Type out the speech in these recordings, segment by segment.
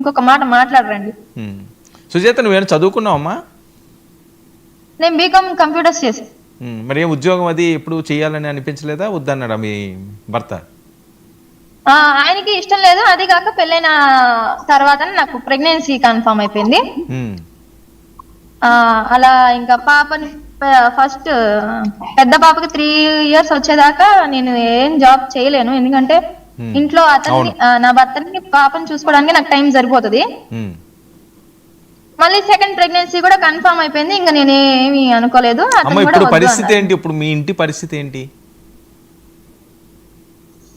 ఇంకొక మాట మాట్లాడరండి. సుజాత నువ్వేమైనా చదువుకున్నావమ్మా? నేను బీకామ్ కంప్యూటర్స్ చేసి మరి ఏం ఉద్యోగం అది ఎప్పుడు చేయాలని అనిపించలేదా? వద్దన్నాడా మీ భర్త? ఆ, ఆయనకి ఇష్టం లేదు. అది కాక పెళ్ళైన తర్వాత నాకు ప్రెగ్నెన్సీ కన్ఫర్మ్ అయిపోయింది. ఉమ్, ఆ, అలా ఇంకా పాపని ఫస్ట్ పెద్ద పాపకి త్రీ ఇయర్స్ వచ్చేదాకా నేను ఏం జాబ్ చేయలేను. ఎందుకంటే. ఇంట్లో అతన్ని నా భర్తని పాపని చూసుకోవడానికి నాకు టైం సరిపోతుంది. ఉమ్. మళ్ళీ సెకండ్ ప్రెగ్నెన్సీ కూడా కన్ఫర్మ్ అయిపోయింది. ఇంకా నేను ఏమీ అనుకోలేదు ఇప్పుడు పరిస్థితి. ఏంటి? ఇప్పుడు మీ ఇంటి పరిస్థితి ఏంటి?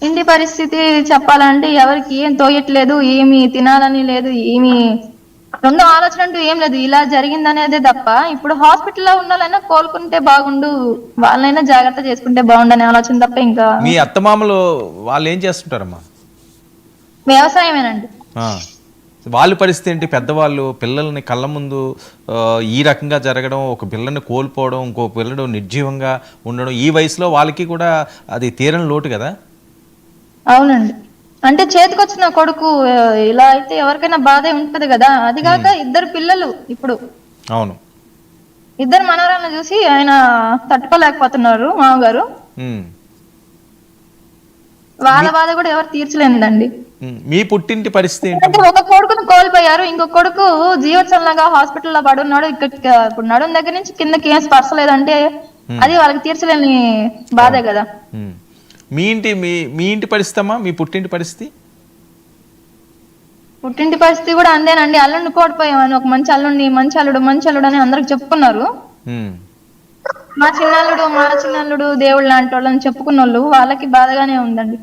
ఇంటి పరిస్థితి చెప్పాలంటే ఎవరికి ఏం తోయట్లేదు ఏమి తినాలని లేదు ఏమి రెండో ఆలోచన అంటూ ఏం లేదు. ఇలా జరిగిందనేదే తప్ప ఇప్పుడు హాస్పిటల్లో ఉన్న వాళ్ళైనా కోలుకుంటే బాగుండు వాళ్ళైనా జాగ్రత్త చేసుకుంటే బాగుండు అనే ఆలోచన తప్ప ఇంకా మీ అత్తమామలు వాళ్ళు ఏం చేస్తుంటారమ్మా? వ్యవసాయమేనండి. వాళ్ళ పరిస్థితి ఏంటి? పెద్దవాళ్ళు పిల్లల్ని కళ్ళ ముందు ఈ రకంగా జరగడం ఒక పిల్లని కోల్పోవడం ఇంకో పిల్లడు నిర్జీవంగా ఉండడం ఈ వయసులో వాళ్ళకి కూడా అది తీరని లోటు కదా? అవునండి. అంటే చేతికొచ్చిన కొడుకు ఇలా అయితే ఎవరికైనా బాధే ఉంటది కదా. అది కాక ఇద్దరు పిల్లలు ఇప్పుడు. అవును. ఇద్దరు మనవరాలను చూసి ఆయన తట్టుకోలేకపోతున్నారు మామగారు. వాళ్ళ బాధ కూడా ఎవరు తీర్చలేదండి. మీ పుట్టింటి పరిస్థితి అంటే ఒక కొడుకును కోల్పోయారు ఇంకో కొడుకు జీవోత్సవంలాగా హాస్పిటల్లో పడున్నాడు. ఇక్కడ ఇప్పుడు నడుం దగ్గర నుంచి కిందకి ఏం లేదంటే అది వాళ్ళకి తీర్చలేని బాధే కదా. మీ ఇంటి మీ మీ ఇంటి పరిస్థితి అమ్మా మీ పుట్టింటి పరిస్థితి? పుట్టింటి పరిస్థితి కూడా అందేనండి. అల్లుడిని కోల్పోయామని ఒక మంచి అల్లుడిని మంచి అల్లుడు మంచి అల్లుడు అని అందరికి చెప్పుకున్నారు. మా చిన్నల్లుడు మా చిన్నల్లుడు దేవుడు లాంటి వాళ్ళని చెప్పుకున్న వాళ్ళు వాళ్ళకి బాధగానే ఉందండి.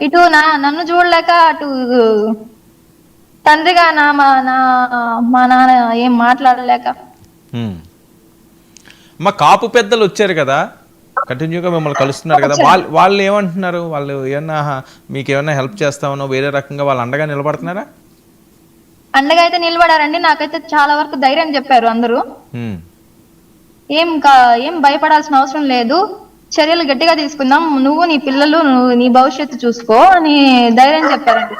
ఇటు నా నన్ను చూడలేక అటు తండ్రిగా నా మా నా మా నాన్న ఏం మాట్లాడలేక. అమ్మ కాపు పెద్దలు వచ్చారు కదా? కంటిన్యూగా మిమ్మల్ని కలుస్తున్నారు కదా. వాళ్ళు వాళ్ళు ఏమంటున్నారు? వాళ్ళు ఏమన్నా మీకు ఏమన్నా హెల్ప్ చేస్తామనో వేరే రకంగా వాళ్ళు అండగా నిలబడుతున్నారా? అండగా అయితే నిలబడారండి. నాకైతే చాలా వరకు ధైర్యం చెప్పారు అందరూ. ఏం ఏం భయపడాల్సిన అవసరం లేదు. చర్యలు గట్టిగా తీసుకుందాం. నువ్వు నీ పిల్లలు నీ భవిష్యత్తు చూసుకో అని ధైర్యం చెప్పారండి.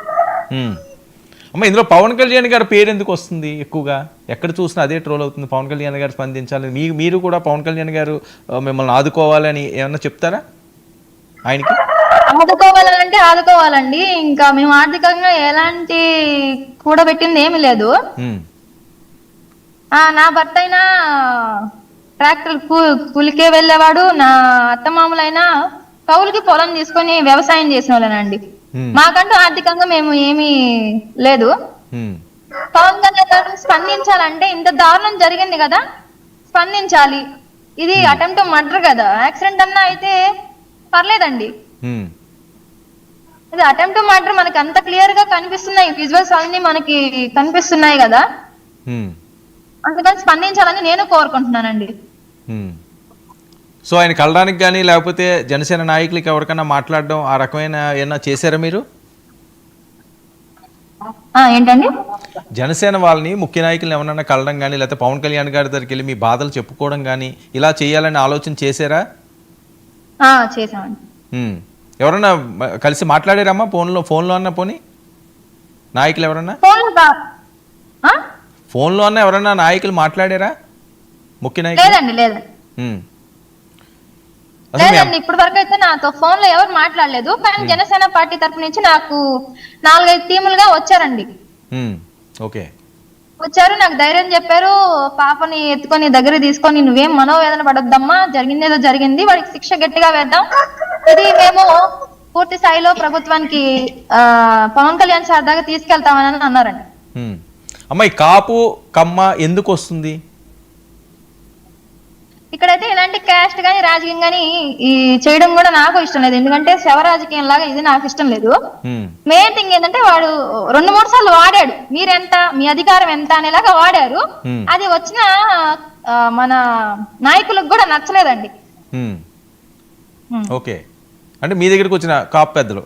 అమ్మ ఇందులో పవన్ కళ్యాణ్ గారి పేరు ఎందుకు వస్తుంది ఎక్కువగా? ఎక్కడ చూసినా అదే ట్రోల్ అవుతుంది. పవన్ కళ్యాణ్ గారు స్పందించాలి. మీ మీరు కూడా పవన్ కళ్యాణ్ గారు మిమ్మల్ని ఆదుకోవాలని ఏమన్నా చెప్తారా? ఆయనకి? ఆదుకోవాలంటే ఆదుకోవాలండి. ఇంకా మేము ఆర్థికంగా ఎలాంటి కూడబెట్టింది ఏమీ లేదు. నా భర్త అయినా ట్రాక్టర్ కూలికే వెళ్ళేవాడు. నా అత్తమామలైనా కౌలుకి పొలం తీసుకొని వ్యవసాయం చేసిన వాళ్ళనండి. మాకంటూ ఆర్థికంగా మేము ఏమీ లేదు. ఉమ్. పవన్ కళ్యాణ్ స్పందించాలంటే ఇంత దారుణం జరిగింది కదా స్పందించాలి. ఇది అటెంప్ట్ మర్డర్ కదా. యాక్సిడెంట్ అన్నా అయితే పర్లేదండి. ఇది అటెంప్ట్ మర్డర్ మనకి అంత క్లియర్గా కనిపిస్తున్నాయి. విజువల్స్ అన్ని మనకి కనిపిస్తున్నాయి కదా. అందుకని స్పందించాలని నేను కోరుకుంటున్నానండి. సో ఆయన కలడానికి కానీ లేకపోతే జనసేన నాయకులకి ఎవరికైనా మాట్లాడడం ఆ రకమైన ఏమన్నా చేశారా మీరు? ఏంటండి? జనసేన వాళ్ళని ముఖ్య నాయకులను ఎవరన్నా కలడం కానీ లేకపోతే పవన్ కళ్యాణ్ గారి దగ్గరికి వెళ్ళి మీ బాధలు చెప్పుకోవడం కానీ ఇలా చేయాలని ఆలోచన చేశారా? చేసామండి. ఎవరన్నా కలిసి మాట్లాడారమ్మా ఫోన్లో ఫోన్లో అన్న పోనీ? నాయకులు ఎవరన్నా? ఫోన్ ఫోన్లో అన్న ఎవరన్నా నాయకులు మాట్లాడారా? ముఖ్య నాయకులు? లేదండి లేదండి లేదండి ఇప్పటి వరకు అయితే నాతో ఫోన్లో ఎవరు మాట్లాడలేదు కానీ జనసేన పార్టీ తరపు నుంచి నాకు నాలుగైదు టీములుగా వచ్చారండి. ఓకే. వచ్చారు నాకు ధైర్యం చెప్పారు పాపని ఎత్తుకొని దగ్గర తీసుకొని నువ్వేం మనోవేదన పడొద్దమ్మా జరిగిందేదో జరిగింది వాడికి శిక్ష గట్టిగా వేద్దాం. ఇది మేము పూర్తి స్థాయిలో ప్రభుత్వానికి పవన్ కళ్యాణ్ సార్ దాకా తీసుకెళ్తామని అన్నారండి. ఉమ్. అమ్మ ఈ కాపు కమ్మ ఎందుకు వస్తుంది? ఇక్కడైతే ఇలాంటి క్యాస్ట్ గానీ రాజకీయం గానీ ఈ చేయడం కూడా నాకు ఇష్టం లేదు. ఎందుకంటే శవ రాజకీయం లాగా ఇది నాకు ఇష్టం లేదు. మెయిన్ థింగ్ ఏంటంటే వాడు రెండు మూడు సార్లు వాడాడు. మీరెంత మీ అధికారం ఎంత అనేలాగా వాడారు. అది వచ్చిన మన నాయకులకు కూడా నచ్చలేదండి. ఓకే. అంటే మీ దగ్గరికి వచ్చిన కాపు పెద్దలు.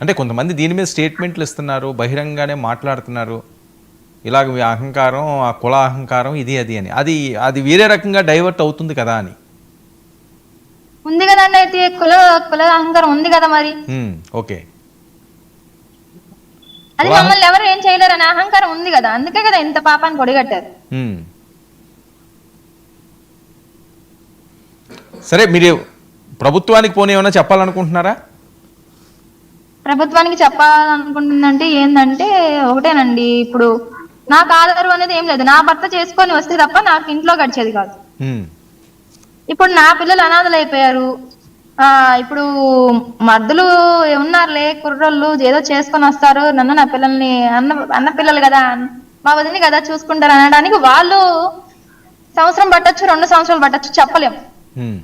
అంటే కొంతమంది దీని మీద స్టేట్మెంట్లు ఇస్తున్నారు బహిరంగానే మాట్లాడుతున్నారు. ఇలాగ మీ అహంకారం ఆ కుల అహంకారం ఇది అది అని. అది అది వేరే రకంగా డైవర్ట్ అవుతుంది కదా అని. ఉంది కదండి అయితే కుల కుల అహంకారం ఉంది కదా మరి? ఓకే. అది మమ్మల్ని ఎవరు ఏం చేయలేరు అనే అహంకారం ఉంది కదా. అందుకే కదా ఇంత పాపాన్ని పొడిగట్టారు. సరే మీరు ప్రభుత్వానికి పోనీ ఏమైనా చెప్పాలనుకుంటున్నారా? ప్రభుత్వానికి చెప్పాలనుకుంటుందంటే ఏంటంటే ఒకటేనండి ఇప్పుడు నాకు ఆధారు అనేది ఏం లేదు. నా భర్త చేసుకొని వస్తే తప్ప నాకు ఇంట్లో గడిచేది కాదు. ఇప్పుడు నా పిల్లలు అనాథలు అయిపోయారు ఆ ఇప్పుడు మర్దులు ఉన్నారులే కుర్రోళ్ళు ఏదో చేసుకొని వస్తారు. నన్ను నా పిల్లల్ని అన్న అన్న పిల్లలు కదా మా వదిని కదా చూసుకుంటారు అనడానికి వాళ్ళు సంవత్సరం పట్టొచ్చు రెండు సంవత్సరాలు పట్టొచ్చు చెప్పలేం. ఉమ్,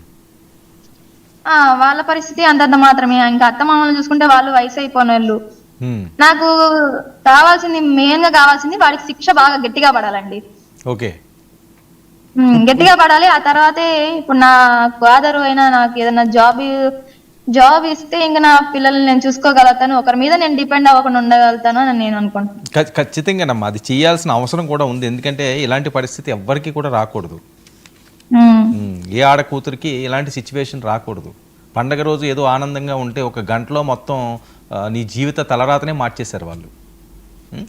ఆ వాళ్ళ పరిస్థితి అంతంత మాత్రమే. ఇంకా అత్త మామూలు చూసుకుంటే వాళ్ళు వయసు అయిపోయిన వాళ్ళు నాకు కావాల్సింది మెయిన్గా కావాల్సింది వాడికి శిక్ష బాగా గట్టిగా పడాలండి. ఓకే ఉమ్, గట్టిగా పడాలి. ఆ తర్వాతే ఇప్పుడు నా ఆధారు అయినా నాకు ఏదైనా జాబ్ జాబ్ ఇస్తే ఇంకా నా పిల్లల్ని నేను చూసుకోగలుగుతాను. ఒకరి మీద నేను డిపెండ్ అవ్వకుండా ఉండగలుగుతాను అని నేను అనుకుంటున్నాను ఖ- ఖచ్చితంగానమ్మా. అది చేయాల్సిన అవసరం కూడా ఉంది. ఎందుకంటే ఇలాంటి పరిస్థితి ఎవ్వరికీ కూడా రాకూడదు. ఉమ్, ఏ ఆడ కూతురికి ఇలాంటి సిచ్యువేషన్ రాకూడదు. పండగ రోజు ఏదో ఆనందంగా ఉంటే ఒక గంటలో మొత్తం నీ జీవిత తలరాతనే మార్చేశారు వాళ్ళు.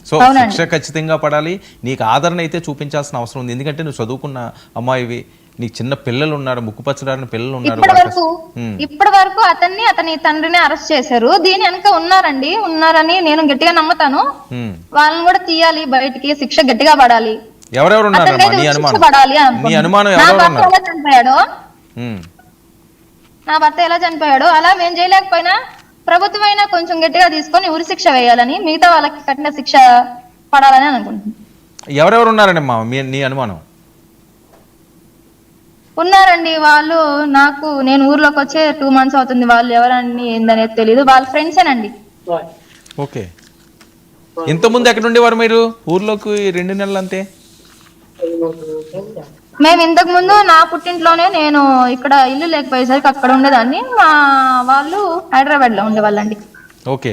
సో. శిక్ష ఖచ్చితంగా పడాలి. నీకు ఆదరణ అయితే చూపించాల్సిన అవసరం ఉంది. ఎందుకంటే నువ్వు చదువుకున్న అమ్మాయివి నీకు చిన్న పిల్లలు ఉన్నారు ముక్కుపచ్చడారిన పిల్లలు ఉన్నారు ఇప్పటి వరకు అతన్ని అతని తండ్రిని అరెస్ట్ చేశారు. దీని వెనక ఉన్నారండి. ఉన్నారని నేను గట్టిగా నమ్ముతాను. వాళ్ళని కూడా తీయాలి బయటికి. శిక్ష గట్టిగా పడాలి. ఎవరెవరు అతనికైతే నీ అనుమానం. నీ. అనుమానం ఎవరెవరు ఉన్నారు. నా భర్త ఎలా చనిపోయాడో? అలా మేము చేయలేకపోయినా ప్రభుత్వం అయినా కొంచెం గట్టిగా తీసుకొని ఉరి శిక్ష వేయాలని మిగతా వాళ్ళకి కఠిన శిక్ష పడాలని అనుకుంటున్నాను. ఎవరెవరు ఉన్నారమ్మా మీ నీ అనుమానం. ఉన్నారండి వాళ్ళు నాకు నేను ఊర్లోకి వచ్చే టూ మంత్స్ అవుతుంది వాళ్ళు ఎవరని ఏందనేది తెలియదు వాళ్ళ ఫ్రెండ్సేనండి ఓకే. ఇంతకుముందు ఎక్కడ ఉండేవారు మీరు? ఊర్లోకి ఈ రెండు నెలలు అంతే మేము ఇంతకు ముందు నా పుట్టింట్లోనే నేను ఇక్కడ ఇల్లు లేకపోయేసరికి అక్కడ ఉండేదాన్ని. మా వాళ్ళు హైదరాబాద్లో ఉండేవాళ్ళండి. ఓకే.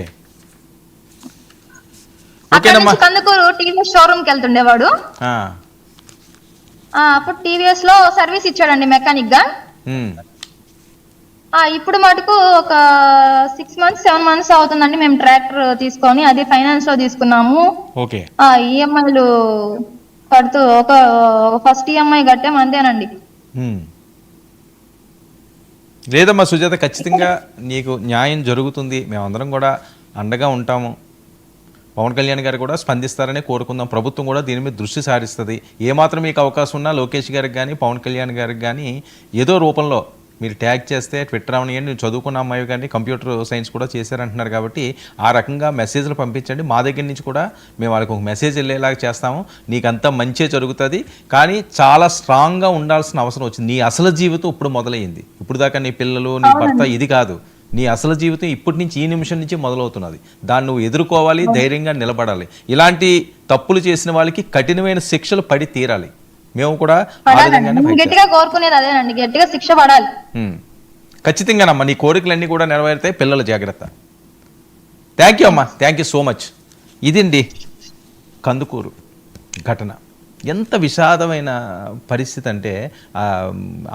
అక్కడ నుంచి కందుకూరు టీవీఎస్ షోరూమ్కి వెళ్తుండేవాడు అప్పుడు టీవీఎస్లో సర్వీస్ ఇచ్చాడండి మెకానిక్గా ఇప్పుడు మటుకు ఒక సిక్స్ మంత్స్ సెవెన్ మంత్స్ అవుతుందండి మేము ట్రాక్టర్ తీసుకొని అది ఫైనాన్స్లో తీసుకున్నాము ఈఎంఐలు కడుతూ ఒక ఫస్ట్ ఈఎంఐ కట్టాం అంతేనండి. లేదమ్మా సుజాత ఖచ్చితంగా నీకు న్యాయం జరుగుతుంది. మేమందరం కూడా అండగా ఉంటాము. పవన్ కళ్యాణ్ గారు కూడా స్పందిస్తారని కోరుకుందాం. ప్రభుత్వం కూడా దీని మీద దృష్టి సారిస్తుంది. ఏమాత్రం మీకు అవకాశం ఉన్నా లోకేష్ గారికి కానీ పవన్ కళ్యాణ్ గారికి కానీ ఏదో రూపంలో మీరు ట్యాగ్ చేస్తే ట్విట్టర్ అవనియండి నేను చదువుకున్న అమ్మాయి కానీ కంప్యూటర్ సైన్స్ కూడా చేశారంటున్నారు కాబట్టి ఆ రకంగా మెసేజ్లు పంపించండి. మా దగ్గర నుంచి కూడా మేము వాళ్ళకి ఒక మెసేజ్ వెళ్ళేలాగా చేస్తాము. నీకంతా మంచే జరుగుతుంది. కానీ చాలా స్ట్రాంగ్గా ఉండాల్సిన అవసరం వచ్చింది. నీ అసలు జీవితం ఇప్పుడు మొదలైంది ఇప్పుడు దాకా నీ పిల్లలు నీ భర్త ఇది కాదు. నీ అసలు జీవితం ఇప్పటి నుంచి ఈ నిమిషం నుంచి మొదలవుతున్నది. దాన్ని నువ్వు ఎదుర్కోవాలి ధైర్యంగా నిలబడాలి. ఇలాంటి తప్పులు చేసిన వాళ్ళకి కఠినమైన శిక్షలు పడి తీరాలి. మేము కూడా గట్టిగా కోరుకునేది అదేనండి గట్టిగా శిక్ష పడాలి. ఖచ్చితంగానమ్మా నీ కోరికలన్నీ కూడా నెరవేరుతాయి పిల్లల జాగ్రత్త. థ్యాంక్ యూ అమ్మా. థ్యాంక్ యూ సో మచ్ ఇదండి కందుకూరు ఘటన. ఎంత విషాదమైన పరిస్థితి అంటే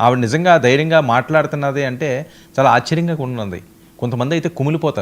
ఆవిడ నిజంగా ధైర్యంగా మాట్లాడుతున్నది అంటే చాలా ఆశ్చర్యంగా ఉన్నది. కొంతమంది అయితే కుమిలిపోతారు.